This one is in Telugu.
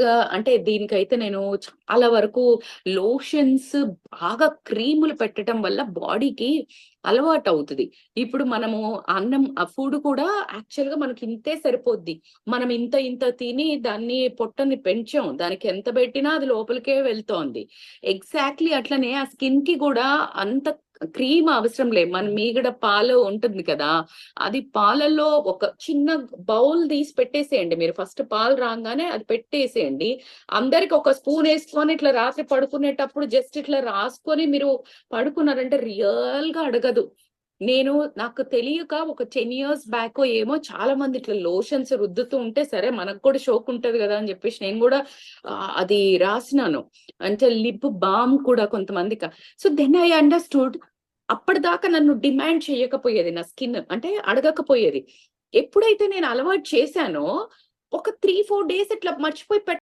గా అంటే దీనికైతే నేను చాలా వరకు లోషన్స్ బాగా క్రీములు పెట్టడం వల్ల బాడీకి అలవాటు అవుతుంది ఇప్పుడు మనము అన్నం ఫుడ్ కూడా యాక్చువల్గా మనకి ఇంతే సరిపోద్ది. మనం ఇంత ఇంత తిని దాన్ని పొట్టని పెంచాం. దానికి ఎంత పెట్టినా అది లోపలికే వెళ్తోంది. ఎగ్జాక్ట్లీ అట్లనే ఆ స్కిన్కి కూడా అంత క్రీమ్ అవసరం లేదు. మన మీగడ పాలు ఉంటుంది కదా అది పాలలో ఒక చిన్న బౌల్ తీసి పెట్టేసేయండి. మీరు ఫస్ట్ పాలు రాగానే అది పెట్టేసేయండి. అందరికి ఒక స్పూన్ వేసుకొని ఇట్లా రాత్రి పడుకునేటప్పుడు జస్ట్ ఇట్లా రాసుకొని మీరు పడుకున్నారంటే రియల్గా అడగదు. నేను నాకు తెలియక ఒక టెన్ ఇయర్స్ బ్యాక్ ఏమో చాలా మంది ఇట్లా లోషన్స్ రుద్దుతూ ఉంటే సరే మనకు కూడా షోక్ ఉంటది కదా అని చెప్పేసి నేను కూడా అది రాసినాను. అంటే లిప్ బామ్ కూడా కొంతమందికి. సో దెన్ ఐ అండర్స్టూడ్ అప్పటిదాకా నన్ను డిమాండ్ చేయకపోయేది నా స్కిన్ అంటే అడగకపోయేది. ఎప్పుడైతే నేను అలవాటు చేశానో ఒక త్రీ ఫోర్ డేస్ ఇట్లా మర్చిపోయి పెట్ట